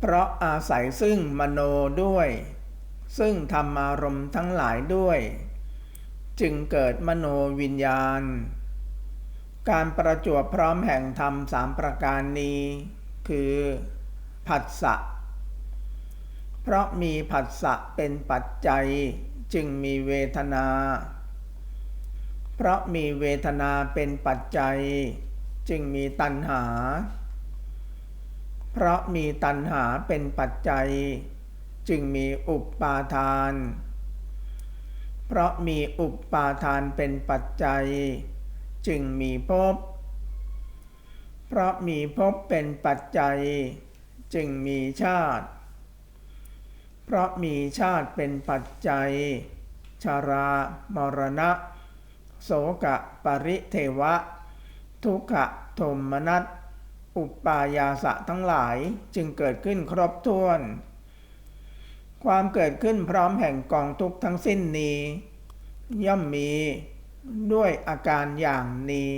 เพราะอาศัยซึ่งมโนด้วย ซึ่งธรรมารมณ์ทั้งหลายด้วย จึงเกิดมโนวิญญาณ การประจวบพร้อมแห่งธรรมสามประการนี้ คือผัสสะเพราะมีผัสสะเป็นปัจจัยจึงมีเวทนา เพราะมีเวทนาเป็นปัจจัย จึงมีตัณหา เพราะมีตัณหาเป็นปัจจัย จึงมีอุปปาทาน เพราะมีอุปปาทานเป็นปัจจัย จึงมีภพ เพราะมีภพเป็นปัจจัย จึงมีชาติ เพราะมีชาติเป็นปัจจัย ชารามรณะ โสกะปริเทวะ ทุกขะโทมนัส อุปปายาสะทั้งหลายจึงเกิดขึ้นครบถ้วน ความเกิดขึ้นพร้อมแห่งกองทุกทั้งสิ้นนี้ ย่อมมีด้วยอาการอย่างนี้